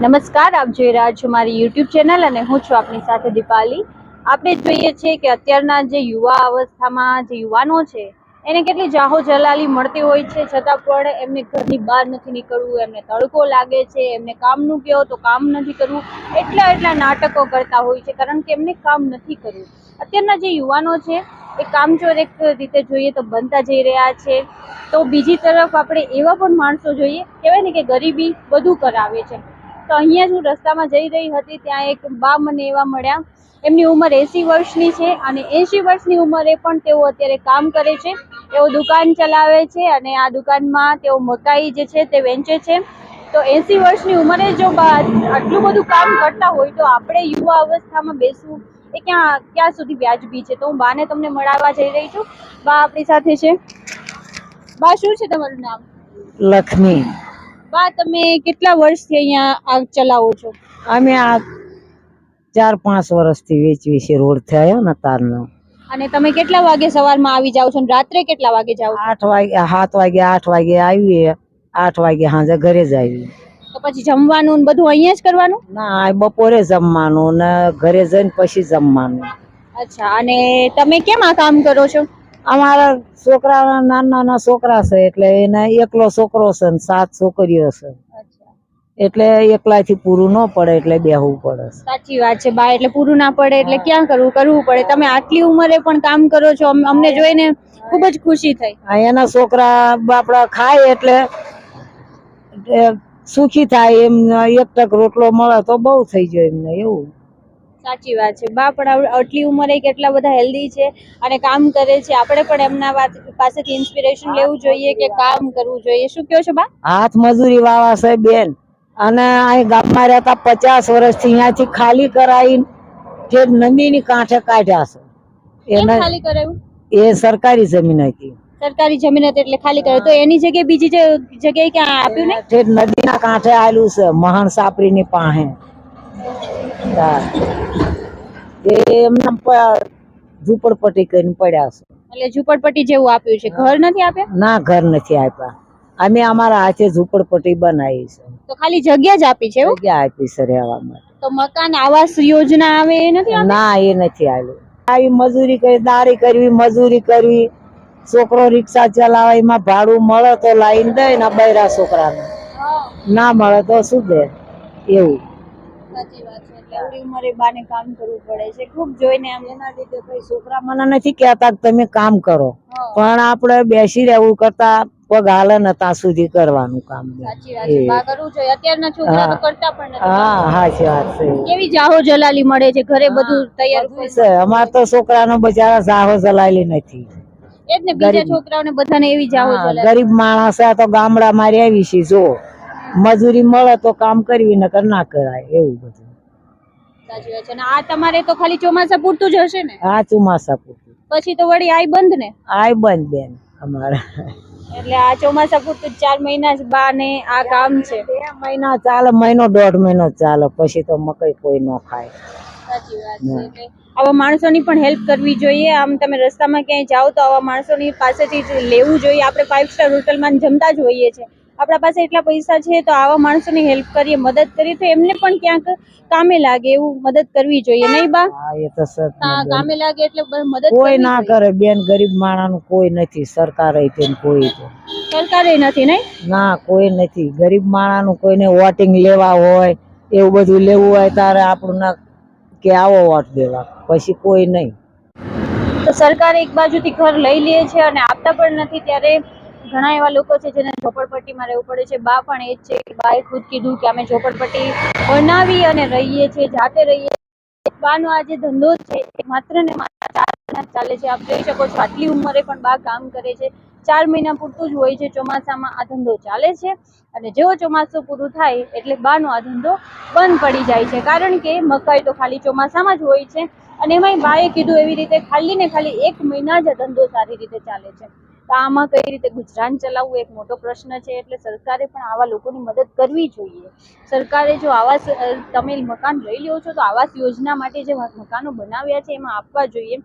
નમસ્કાર, આપ જોઈ રહ્યા છો મારી યુટ્યુબ ચેનલ અને હું છું આપની સાથે દીપાલી. આપણે જોઈએ છીએ કે અત્યારના જે યુવા અવસ્થામાં જે યુવાનો છે, એને કેટલી જાહો જલાલી મળતી હોય છે, છતાં પણ એમને ઘરની બહાર નથી નીકળવું, એમને તડકો લાગે છે, એમને કામનું કહો તો કામ નથી કરવું. એટલા એટલા નાટકો કરતા હોય છે, કારણ કે એમને કામ નથી કરવું. અત્યારના જે યુવાનો છે, એ કામચોર એક રીતે જોઈએ તો બનતા જઈ રહ્યા છે. તો બીજી તરફ આપણે એવા પણ માણસો જોઈએ, કહેવાય ને કે ગરીબી બધું કરાવે છે. તો અહીંયા જ હું રસ્તામાં જઈ રહી હતી, ત્યાં એક બા મને એવા મળ્યા. એમની ઉંમર એંસી વર્ષની છે અને એંસી વર્ષની ઉંમરે પણ તેઓ અત્યારે કામ કરે છે. તેઓ દુકાન ચલાવે છે અને આ દુકાનમાં તેઓ મકાઈ જે છે તે વેચે છે. તો એંસી વર્ષની ઉંમરે જો આટલું બધું કામ કરતા હોય તો આપણે યુવા અવસ્થામાં બેસવું એ ક્યાં ક્યાં સુધી વ્યાજબી છે? તો હું બાને તમને મળાવવા જઈ રહી છું. બા આપણી સાથે છે. બા, શું છે તમારું નામ? લક્ષ્મી બા તમે કેટલા વર્ષથી અહીંયા આગ ચલાવો છો? અમે આ ચાર પાંચ વર્ષથી વેચવી છે રોડ થયો ને તારનો. અને તમે કેટલા વાગે સવારમાં આવી જાવ છો અને રાત્રે કેટલા વાગે છો? આઠ વાગે સાત વાગે આઠ વાગે આવીએ આઠ વાગે સાંજે ઘરે જ આવીએ. તો પછી જમવાનું ને બધું અહીંયા જ કરવાનું? ના બપોરે જમવાનું ને ઘરે જઈને પછી જમવાનું. અચ્છા અને તમે કેમ આ કામ કરો છો? અમારા છોકરા નાના નાના છોકરા છે એટલે એને એકલો છોકરો છે ને સાત છોકરીઓ છે. એટલે એટલે એકલાથી પૂરું ન પડે એટલે બેહવું પડે સાચી વાત છે બા એટલે પૂરું ના પડે એટલે ક્યાં કરવું કરવું પડે? તમે આટલી ઉંમરે પણ કામ કરો છો અમને જોઈને ખૂબ જ ખુશી થઈ. એના છોકરા બાપડા ખાય એટલે સુખી થાય એમ એક ટક રોટલો મળે તો બહુ થઈ જાય એમને એવું. સાચી વાત છે. બા પણ આટલી ઉંમરે કેટલા બધા હેલ્ધી છે અને કામ કરે છે. આપણે પણ એમના પાસેથી ઇન્સ્પિરેશન લેવું જોઈએ કે કામ કરવું જોઈએ. શું કહો છો બા? હાથ મજૂરી વાળા છે બેન. અને અહીં ગામમાં રહેતા પચાસ વર્ષથી અહીંયાથી ખાલી કરાવી જે નદીની કાંઠે કાઢ્યા છે. એને ખાલી કરાવ્યું એ સરકારી જમીન હતી. સરકારી જમીન હતી એટલે ખાલી કર્યું. તો એની જગ્યાએ બીજી જગ્યાએ ક્યાં આપ્યું ને? જે નદીના કાંઠે આવેલું છે મહાન સાપરીની પાસે એમના ઝૂંપડપટ્ટી કરીને પડ્યા છે. એટલે ઝૂંપડપટ્ટી જેવું આપ્યું છે. ઘર નથી આપ્યા? ના ઘર નથી આપ્યા. અમે અમારા હાથે ઝૂંપડપટ્ટી બનાવી છે. તો ખાલી જગ્યા જ આપી છે જગ્યા આપી છે રહેવા માટે. તો મકાન આવાસ યોજના આવે એ નથી ના એ નથી આવ્યું આવી મજૂરી કરી દારી કરવી મજૂરી કરવી. છોકરો રિક્ષા ચલાવે એમાં ભાડું મળે તો લાઈન દે ને બૈરા છોકરાને. ના મળે તો શું દે? એવું. સાચી વાત આવડી ઉંમરે બાને કામ કરવું પડે છે. ખૂબ જોઈને આમ એના લીધે કઈ છોકરા મને નથી કહેતા કે તમે કામ કરો. પણ આપણે બેસી રહેવું કરતા પગ હાલે ને ત્યાં સુધી કરવાનું કામ. હા સાચી વાત છે. કેવી જાહો જલાલી મળે છે? ઘરે બધું તૈયાર અમાર તો છોકરાનો બચારા નથી. ગરીબ. માણસ તો ગામડા માં રહેવી છે જો. મજૂરી મળે તો કામ કરવી નકર ના કરાય. એવું બધું. સાચી જોયા છે. અને આ તમારે તો ખાલી ચોમાસા પૂરતું જ હશે ને? આ ચોમાસા પૂરતું. પછી તો વળી આઈ બંધ ને? આય બંધ બેન અમારા. એટલે આ ચોમાસા પૂરતું ચાર મહિના જ બા ને આ કામ છે. બે મહિના ચાલે મહિનો દોઢ મહિનો ચાલે. પછી તો મકઈ કોઈ ન ખાય. સાચી વાત છે. એટલે આવા માણસોની પણ હેલ્પ કરવી જોઈએ. આમ તમે રસ્તામાં ક્યાંય જાઓ તો આવા માણસોની પાસેથી જ લેવું જોઈએ. આપણે ફાઇવ સ્ટાર હોટલમાં જમતા જ હોઈએ છીએ. આપણા પાસે એટલા પૈસા છે તો આવા માણસોની હેલ્પ કરીએ મદદ કરીએ તો એમને પણ ક્યાંક કામે લાગે એવું મદદ કરવી જોઈએ નહીં બા? એ તો કામે લાગે એટલે મદદ કોઈ ના કરે બેન ગરીબ માણસ કોઈ નથી સરકાર કોઈ સરકારે નથી નહીં? ના કોઈ નથી. ગરીબ માણસનું કોઈને વોટિંગ લેવા હોય એવું બધું લેવું હોય તારે આપણું ના કે આવો વોટ દેવા. પછી કોઈ નહીં. તો સરકાર એક બાજુથી ઘર લઈ લે છે અને આપતા પણ નથી ત્યારે ઘણા એવા લોકો છે જેને ઝોપડપટ્ટીમાં રહેવું પડે છે. બા પણ એ જ છે બાએ ખુદ કીધું કે અમે ઝોપડપટ્ટી બનાવી અને રહીએ છીએ, જાતે રહીએ બાનો આ જે ધંધો છે માત્ર ને માત્ર ચાર મહિના ચાલે છે. આપ જોઈ શકો છો આટલી ઉંમરે પણ બા કામ કરે છે. ચાર મહિના પૂરતું જ હોય છે ચોમાસામાં આ ધંધો ચાલે છે. અને જેવો ચોમાસું પૂરું થાય એટલે બાનો આ ધંધો બંધ પડી જાય છે. કારણ કે મકાઈ તો ખાલી ચોમાસામાં જ હોય છે. અને એમાંય બાએ કીધું એવી રીતે ખાલી ને ખાલી એક મહિના જ ધંધો સારી રીતે ચાલે છે. તો આમાં કઈ રીતે ગુજરાન ચલાવવું એક મોટો પ્રશ્ન છે. એટલે સરકારે પણ આવા લોકોની મદદ કરવી જોઈએ. સરકારે જો આવાસ તમે મકાન લઈ લ્યો છો તો આવાસ યોજના માટે જે મકાનો બનાવ્યા છે એમાં આપવા જોઈએ.